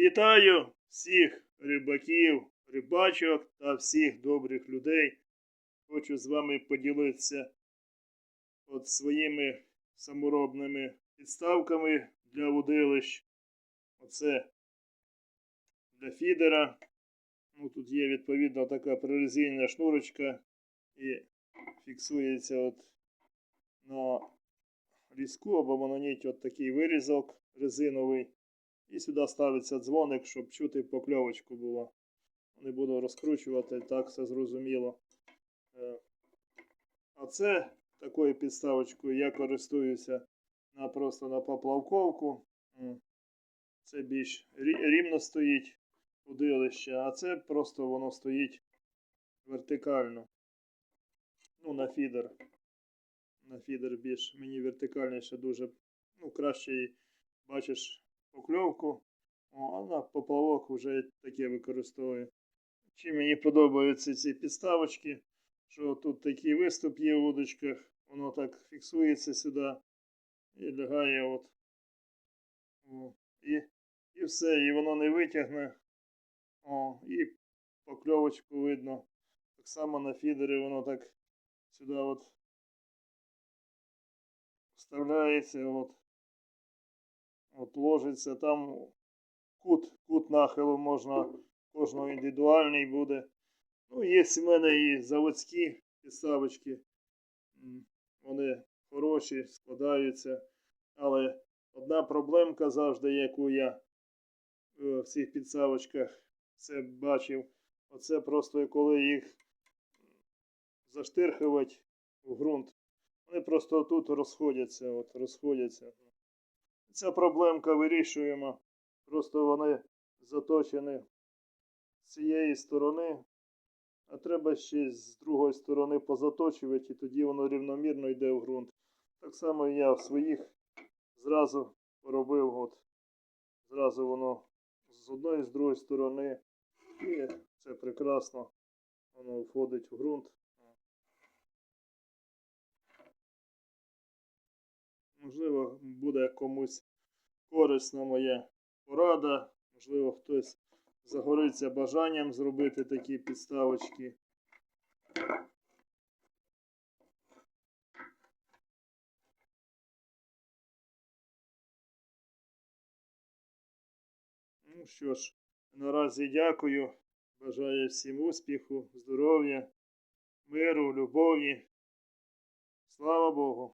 Вітаю всіх рибаків, рибачок та всіх добрих людей. Хочу з вами поділитися от своїми саморобними підставками для удилищ. Оце для фідера. Ну, тут є відповідно така прорезинена шнурочка і фіксується от на ліску або мононіть от такий вирізок резиновий. І сюди ставиться дзвоник, щоб чути покльовочку було. Не буду розкручувати, так все зрозуміло. Е, А це такою підставочкою я користуюся на, просто на поплавковку. Це більш рівно стоїть удилище, а це просто воно стоїть вертикально. Ну, на фідер. На фідер більш мені вертикальніше дуже ну, краще бачиш покльовку, О, а на поплавок вже таке використовую. Чим мені подобаються ці підставочки, що тут такий виступ є в удочках, воно так фіксується сюди і лягає от. О, і, і все, і воно не витягне. О, і покльовочку видно. Так само на фідері воно так сюди от вставляється, от, от ложиться. Там кут, кут нахилу можна, кожного індивідуальний буде. Ну, є в мене і заводські підставочки. Вони хороші, складаються. Але одна проблемка завжди, яку я е, в цих підставочках це бачив, оце просто коли їх заштирхувати в ґрунт, вони просто тут розходяться, от розходяться. Ця проблемка вирішуємо. Просто вони заточені з цієї сторони, а треба ще з другої сторони позаточувати, і тоді воно рівномірно йде в ґрунт. Так само я в своїх зразу робив, от, зразу воно з одної з другої сторони. І це прекрасно. Воно входить в ґрунт. Можливо, буде комусь корисна моя порада. Можливо, хтось загориться бажанням зробити такі підставочки. Ну що ж, наразі дякую. Бажаю всім успіху, здоров'я, миру, любові. Слава Богу!